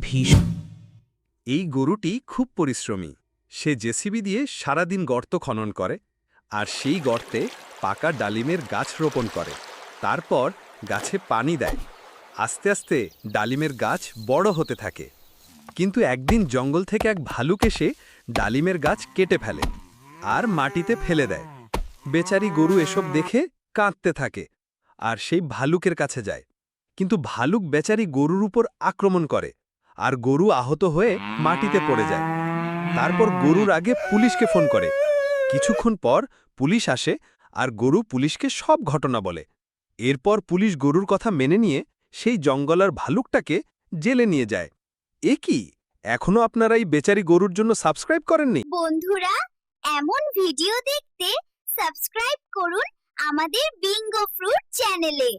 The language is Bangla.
ভীষণ। এই গরুটি খুব পরিশ্রমী। সে জেসিবি দিয়ে সারাদিন গর্ত খনন করে আর সেই গর্তে পাকা ডালিমের গাছ রোপণ করে। তারপর গাছে পানি দেয়। আস্তে আস্তে ডালিমের গাছ বড় হতে থাকে। কিন্তু একদিন জঙ্গল থেকে এক ভালুক এসে ডালিমের গাছ কেটে ফেলে আর মাটিতে ফেলে দেয়। বেচারি গরু এসব দেখে কাঁদতে থাকে আর সেই ভালুকের কাছে যায়। কিন্তু ভালুক বেচারি গরুর উপর আক্রমণ করে। আর গরু আহত হয়ে মাটিতে পড়ে যায়। তারপর গরুর আগে পুলিশকে ফোন করে। কিছুক্ষণ পর পুলিশ আসে আর গরু পুলিশকে সব ঘটনা বলে। এরপর পুলিশ গরুর কথা মেনে নিয়ে সেই জঙ্গলার ভালুকটাকে জেলে নিয়ে যায়। এ কি? এখনও আপনারা এই বেচারি গরুর জন্য সাবস্ক্রাইব করেননি? বন্ধুরা, এমন ভিডিও দেখতে সাবস্ক্রাইব করুন আমাদের বিঙ্গো ফ্রুট চ্যানেলে।